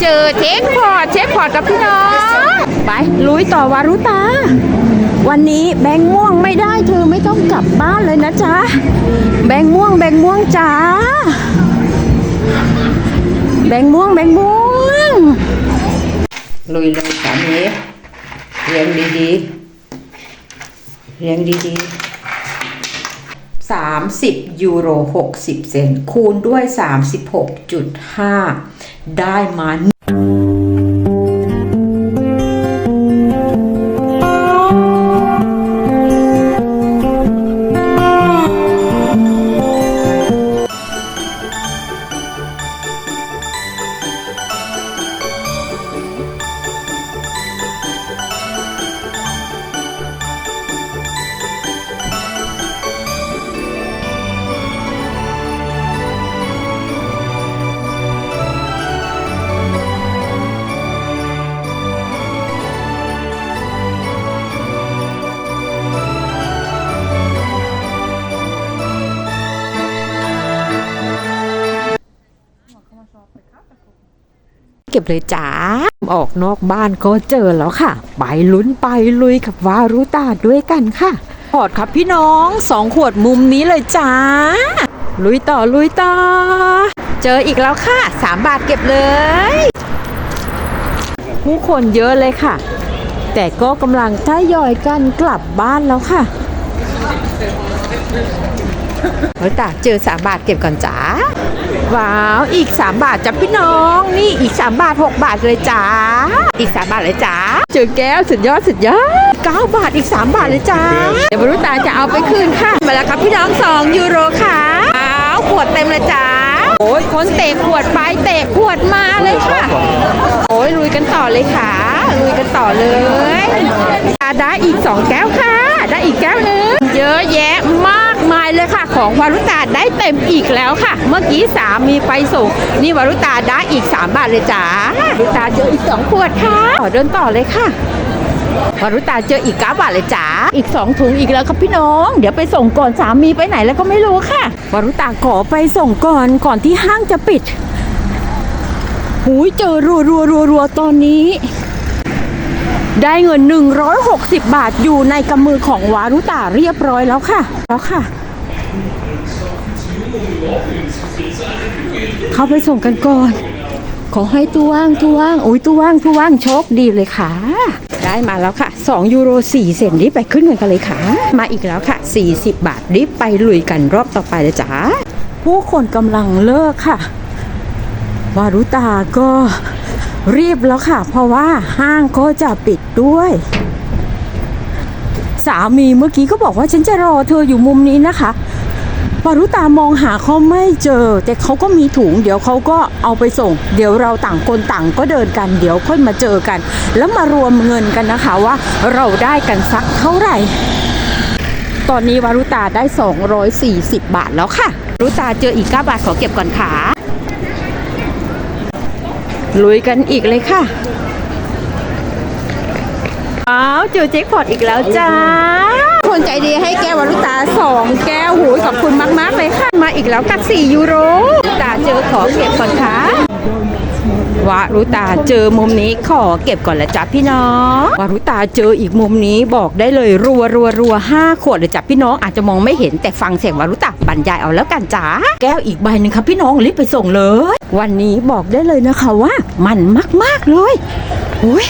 เจอเช็คพอร์ตเช็คพอร์ตกับพี่น้อง ไปลุยต่อวารุตา วันนี้แบงม่วงไม่ได้เธอไม่ต้องกลับบ้านเลยนะจ๊ะ แบงม่วงแบงม่วงจ้าแบงม่วงแบงม่วง ลุยเลยสามีเรียงดีๆเรียงดีๆ 30 ยูโร 60 เซน คูณด้วย 36.5 ได้มา เก็บเลยจ้าออกนอกบ้านก็เจอแล้วค่ะ ไปลุ้นไปลุยกับวารุตาด้วยกันค่ะพอดครับพี่น้องสองขวดมุมนี้เลยจ้า ลุยต่อลุยต่อ เจออีกแล้วค่ะสามบาทเก็บเลย ผู้คนเยอะเลยค่ะ แต่ก็กำลังทยอยกันกลับบ้านแล้วค่ะ วารุตาเจอสามบาทเก็บก่อนจ้าว้าว อีก3บาทจ้ะพี่น้อง นี่อีก3บาท6บาทเลยจ้าอีก3บาทเลยจ้าเจอแก้วสุดยอดสุดยอด9บาทอีก3บาทเลยจ้าเดี๋ยวบรุตาจะเอาไปคืนค่ะมาแล้วครับพี่น้อง2ยูโรค่ะอ้าวขวดเต็มเลยจ้าโอ้ยคนเตะขวดไปเตะขวดมาเลยค่ะ โอ้ยลุยกันต่อเลยค่ะลุยกันต่อเลยอะได้อีก2แก้วค่ะ ได้อีกแก้วนึงเยอะแยะมากมายเลยค่ะ ของวารุตาได้เต็มอีกแล้วค่ะ เมื่อกี้สามีไปส่งนี่วารุตาได้อีก 3 บาทเลยจ้าวารุตาเจออีก2ขวดค่ะต่อเดินต่อเลยค่ะวารุตาเจออีก9บาทเลยจ้าอีก2ถุงอีกแล้วครับพี่น้อง เดี๋ยวไปส่งก่อนสามีไปไหนแล้วก็ไม่รู้ค่ะวารุตาขอไปส่งก่อนก่อนที่ห้างจะปิด หูยเจอรัวรัวรัวรัวตอนนี้ ได้เงิน 160 บาทอยู่ในกำมือของวารุตาเรียบร้อยแล้วค่ะ แล้วค่ะ เข้าไปส่งกันก่อน ขอให้ตัวว่างตัวว่างโอ้ยตัวว่างตัวว่างโชคดีเลยค่ะ ได้มาแล้วค่ะ 2 ยูโร 4 เซนรีบไปขึ้นเงินกันเลยค่ะ มาอีกแล้วค่ะ 40 บาทรีบไปลุยกันรอบต่อไปเลยจ้าผู้คนกำลังเลิกค่ะ วารุตาก็ รีบแล้วค่ะ เพราะว่าห้างก็จะปิดด้วย สามีเมื่อกี้ก็บอกว่าฉันจะรอเธออยู่มุมนี้นะคะวารุตามองหาเขาไม่เจอ แต่เขาก็มีถุง เดี๋ยวเขาก็เอาไปส่ง เดี๋ยวเราต่างคนต่างก็เดินกัน เดี๋ยวค่อยมาเจอกัน แล้วมารวมเงินกันนะคะว่าเราได้กันสักเท่าไหร่ ตอนนี้วารุตาได้ 240 บาทแล้วค่ะวรุตาเจออีก 9 บาทขอเก็บก่อนค่ะ ลุยกันอีกเลยค่ะอ้าวเจอแจ็คพอตอีกแล้วจ้า คนใจดีให้แก้ววารุตาสองแก้วหูขอบคุณมาก ๆ เลยค่ะ มาอีกแล้วกับ 4 ยูโรตาเจอขอเก็บก่อนค่ะวารุตาเจอมุมนี้ขอเก็บก่อนละจ้ะพี่น้องวารุตาเจออีกมุมนี้บอกได้เลยรัวรัวรัวห้าขวดเลยจ้ะพี่น้องอาจจะมองไม่เห็นแต่ฟังเสียงวารุ บรรยายเอาแล้วกันจ้าแก้วอีกใบหนึ่งครับพี่น้องรีบไปส่งเลย วันนี้บอกได้เลยนะคะว่า มันมากๆเลยโอ้ย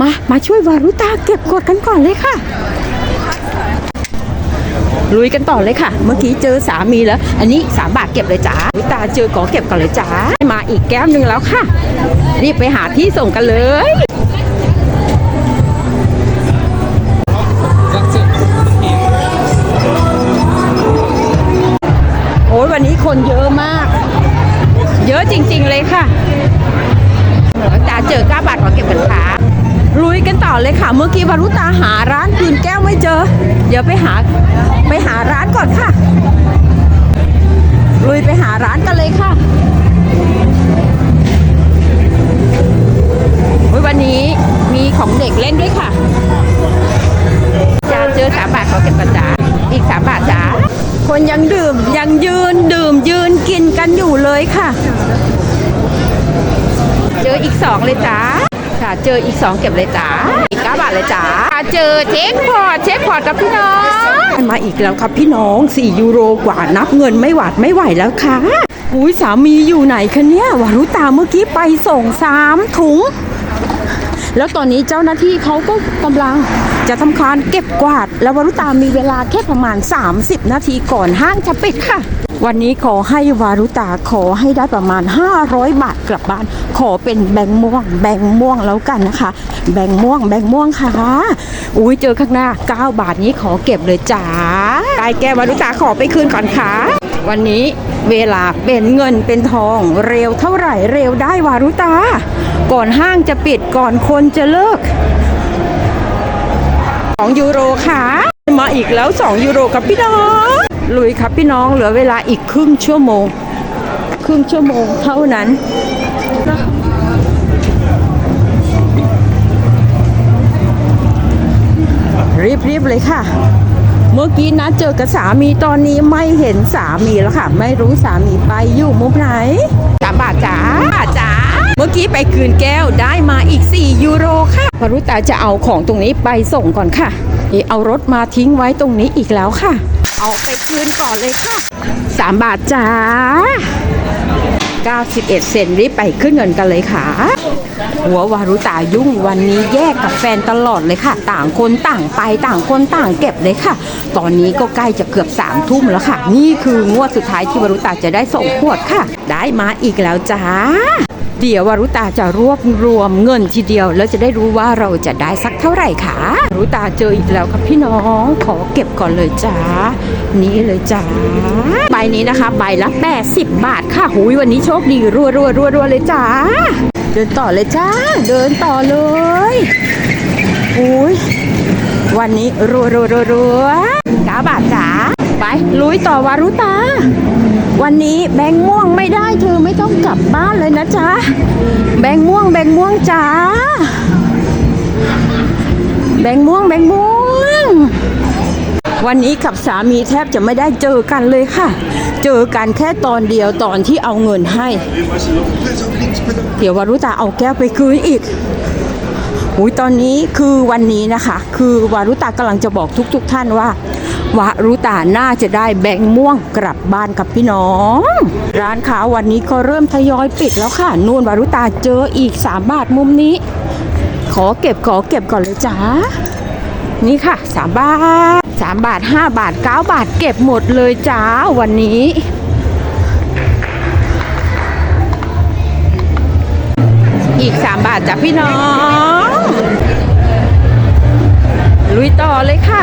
มามาช่วยวารุตาเก็บกดกันก่อนเลยค่ะลุยกันต่อเลยค่ะ เมื่อกี้เจอสามีแล้ว อันนี้สามบาทเก็บเลยจ้าวิตาเจอขอเก็บก่อนเลยจ้ามาอีกแก้วหนึ่งแล้วค่ะ รีบไปหาที่ส่งกันเลย จริง ๆ เลยค่ะตาเจอก้าบาทขอเก็บกันค่ะลุยกันต่อเลยค่ะ เมื่อกี้วารุตาหาร้านคืนแก้วไม่เจอ เดี๋ยวไปหาไปหาร้านก่อนค่ะ ลุยไปหาร้านกันเลยค่ะ อยู่เจออีกสองเลยจ้าค่ะเจออีกสองเก็บเลยจ้าอีกเก้าบาทเลยจ้าค่ะเจอเช็คพอร์ตเช็คพอร์ตกับพี่น้องมาอีกแล้วครับพี่น้อง 4 ยูโรกว่านับเงินไม่หวาดไม่ไหวแล้วค่ะอุ้ยสามีอยู่ไหนคะเนี่ยวารุตาเมื่อกี้ไปส่งสามถุง แล้วตอนนี้เจ้าหน้าที่เขาก็กำลังจะทำการเก็บกวาด แล้ววารุตามีเวลาแค่ประมาณ 30 นาทีก่อนห้างจะปิดค่ะ วันนี้ขอให้วารุตาขอให้ได้ประมาณ 500 บาทกลับบ้าน ขอเป็นแบงม่วง แบงม่วงแล้วกันนะคะ แบงม่วง แบงม่วงค่ะ อุ้ยเจอข้างหน้า 9 บาทนี้ขอเก็บเลยจ้าตายแกวารุตาขอไปคืนก่อนค่ะ วันนี้เวลาเป็นเงินเป็นทองเร็วเท่าไหร่เร็วได้วารุตา ก่อนห้างจะปิดก่อนคนจะเลิก2ยูโรค่ะ มาอีกแล้ว 2 ยูโรครับพี่น้อง ลุยครับพี่น้องเหลือเวลาอีกครึ่งชั่วโมง ครึ่งชั่วโมงเท่านั้นรีบๆเลยค่ะ เมื่อกี้นัดเจอกับสามีตอนนี้ไม่เห็นสามีแล้วค่ะ ไม่รู้สามีไปอยู่มุมไหนสามบาทจ้าจ้าเมื่อกี้ไปคืนแก้วได้มาอีก 4 ยูโรค่ะพรุตาจะเอาของตรงนี้ไปส่งก่อนค่ะ เอารถมาทิ้งไว้ตรงนี้อีกแล้วค่ะ เอาไปคืนก่อนเลยค่ะ 3 บาทจ้า 91 เซนรีบไปขึ้นเงินกันเลยค่ะ หัววารุตายุ่งวันนี้แยกกับแฟนตลอดเลยค่ะ ต่างคนต่างไปต่างคนต่างเก็บเลยค่ะ ตอนนี้ก็ใกล้จะเกือบสามทุ่มแล้วค่ะ นี่คืองวดสุดท้ายที่วารุตาจะได้ส่งขวดค่ะ ได้มาอีกแล้วจ้า เดี๋ยววารุตาจะรวบรวมเงินทีเดียว แล้วจะได้รู้ว่าเราจะได้สักเท่าไหร่ค่ะวารุตาเจออีกแล้วครับพี่น้องขอเก็บก่อนเลยจ้านี่เลยจ้าใบนี้นะคะใบละ 80 บาทค่ะหุยวันนี้โชคดีรัวรัวรัวรัวเลยจ้าเดินต่อเลยจ้า เดินต่อเลยอุ้ยวันนี้รัวรัวรัวรัวเก้าบาทจ้า ไปลุยต่อวารุตา วันนี้แบงม่วงไม่ได้เธอไม่ต้องกลับบ้านเลยนะจ๊ะ แบงม่วงแบงม่วงจ้าแบงม่วงแบงม่วง วันนี้กับสามีแทบจะไม่ได้เจอกันเลยค่ะ เจอกันแค่ตอนเดียวตอนที่เอาเงินให้ เดี๋ยววารุตาเอาแก้วไปคืนอีกอุ้ยตอนนี้คือวันนี้นะคะ คือวารุตากำลังจะบอกทุกๆทท่านว่า วารุตาน่าจะได้แบงม่วงกลับบ้านกับพี่น้อง ร้านค้าวันนี้ก็เริ่มทยอยปิดแล้วค่ะนู่นวารุตาเจออีก 3 บาทมุมนี้ ขอเก็บขอเก็บก่อนเลยจ้านี่ค่ะ 3 บาท 3 บาท 5 บาท 9 บาทเก็บหมดเลยจ้าวันนี้อีก 3 บาทจ้ะพี่น้อง ลุยต่อเลยค่ะ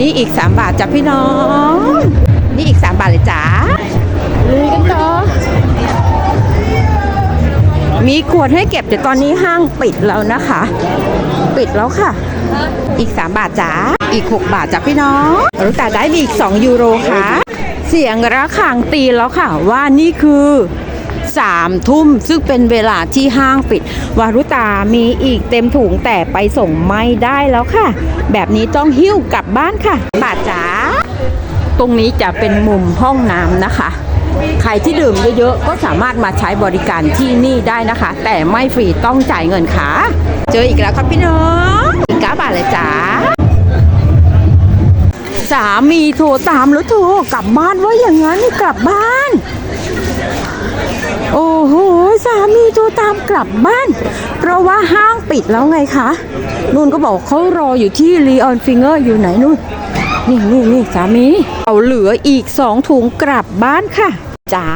นี่อีก 3 บาทจ้ะพี่น้อง นี่อีก 3 บาทเลยจ้าลุยกันต่อ มีขวดให้เก็บแต่ตอนนี้ห้างปิดแล้วนะคะ ปิดแล้วค่ะ อีก 3 บาทจ้าอีก 6 บาทจ้ะพี่น้องรู้แต่ได้มีอีก 2 ยูโรค่ะ เสียงระฆังตีแล้วค่ะว่านี่คือ สามทุ่ม ซึ่งเป็นเวลาที่ห้างปิด วารุตามีอีกเต็มถุงแต่ไปส่งไม่ได้แล้วค่ะ แบบนี้ต้องหิ้วกลับบ้านค่ะบาทจ๋าตรงนี้จะเป็นมุมห้องน้ำนะคะ ใครที่ดื่มเยอะๆก็สามารถมาใช้บริการที่นี่ได้นะคะ แต่ไม่ฟรีต้องจ่ายเงินค่ะ เจออีกแล้วครับพี่น้องอีกเก้าบาทเลยจ้าสามีโทรตามแล้วโทรกลับบ้านว่าอย่างนั้นกลับบ้าน โอ้โห สามีโทรตามกลับบ้าน เพราะว่าห้างปิดแล้วไงคะ นุ่นก็บอกเขารออยู่ที่ลีออนฟิงเกอร์อยู่ไหนนู่น นี่นี่นี่สามีเอาเหลืออีกสองถุงกลับบ้านค่ะจ๋า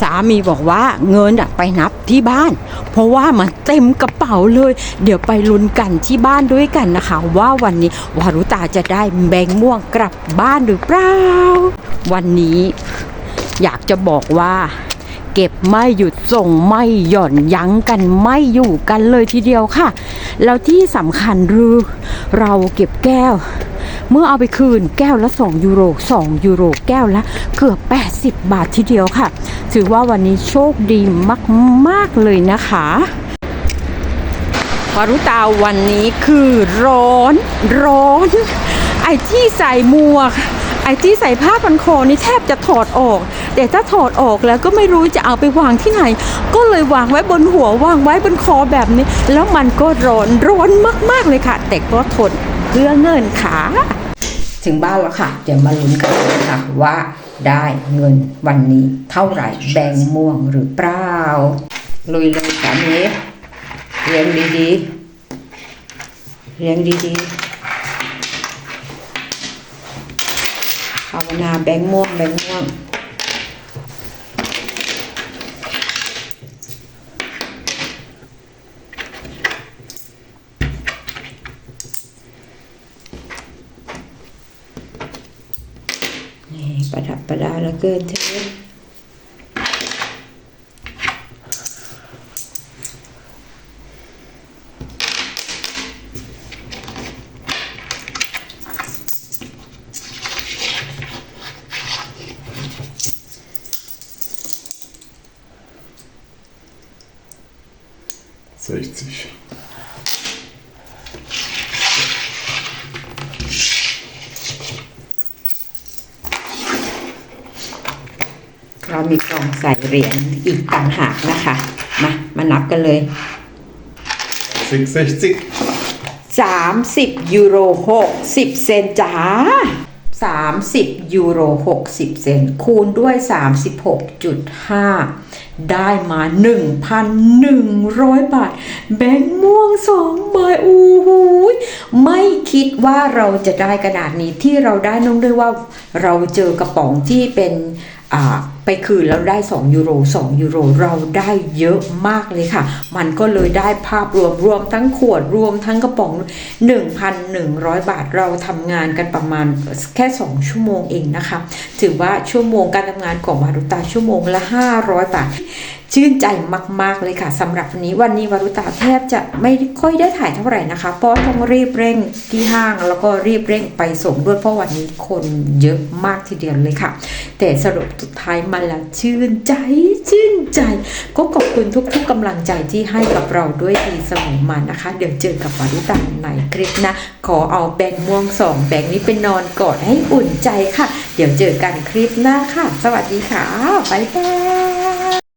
สามีบอกว่าเงินอะไปนับที่บ้าน เพราะว่ามันเต็มกระเป๋าเลย เดี๋ยวไปลุ้นกันที่บ้านด้วยกันนะคะ ว่าวันนี้วารุตาจะได้แบงม่วงกลับบ้านหรือเปล่า วันนี้อยากจะบอกว่า เก็บไม่หยุดส่งไม่หย่อนยั้งกันไม่อยู่กันเลยทีเดียวค่ะ แล้วที่สำคัญคือเราเก็บแก้ว เมื่อเอาไปคืนแก้วละ 2 ยูโร 2 ยูโรแก้วละเกือบ 80 บาททีเดียวค่ะ ถือว่าวันนี้โชคดีมาก ๆ เลยนะคะวารุตาวันนี้คือร้อนร้อน ไอ้ที่ใส่หมวก อ้อ้ที่ใส่ผ้าพันคอนี่แทบจะถอดออก แต่ถ้าถอดออกแล้วก็ไม่รู้จะเอาไปวางที่ไหน ก็เลยวางไว้บนหัววางไว้บนคอแบบนี้ แล้วมันก็ร้อนร้อนมากๆเลยค่ะ แต่ก็ทนเพื่อเงินค่ะถึงบ้านแล้วค่ะเดี๋ยวมาลุ้นกันนะคะว่าได้เงินวันนี้เท่าไหร่แบงม่วงหรือเปล่า ลุยเลยสามีเรียงดีๆเรียงดีๆ นาแบงค์ม่วงแบงค์ม่วงนี่ประดับประดาแล้วเกินเทป 60. เรามีกล่องใส่เหรียญอีกต่างหากนะคะ มา มานับกันเลย 60 30 ยูโร 60 เซนจ้า 30 ยูโร 60 เซนคูณด้วย 36.5 ได้มา 1,100 บาท แบงค์ม่วงสองใบอู้หยไม่คิดว่าเราจะได้กระดาษนี้ที่เราได้น้องด้วยว่าเราเจอกระป๋องที่เป็นอ่า ไปคืนแล้วได้ 2 ยูโร 2 ยูโรเราได้เยอะมากเลยค่ะ มันก็เลยได้ภาพรวมรวมทั้งขวดรวมทั้งกระป๋อง 1,100 บาทเราทำงานกันประมาณแค่ 2 ชั่วโมงเองนะคะ ถือว่าชั่วโมงการทำงานของมารุตาชั่วโมงละ 500 บาท ชื่นใจมาก ๆ เลยค่ะสำหรับวันนี้วันนี้วรุตาแทบจะไม่ค่อยได้ถ่ายเท่าไหร่นะคะ เพราะต้องรีบเร่งที่ห้างแล้วก็รีบเร่งไปส่งด้วยเพราะวันนี้คนเยอะมากทีเดียวเลยค่ะ แต่สรุปสุดท้ายมาแล้วชื่นใจชื่นใจ ก็ขอบคุณทุก ๆกำลังใจที่ให้กับเราด้วยดีเสมอมานะคะ เดี๋ยวเจอกับวรุตาในคลิปนะ ขอเอาแบงม่วงสองแบงนี้ไปนอนกอดให้อุ่นใจค่ะ เดี๋ยวเจอกันคลิปหน้าค่ะ สวัสดีค่ะบ๊ายบาย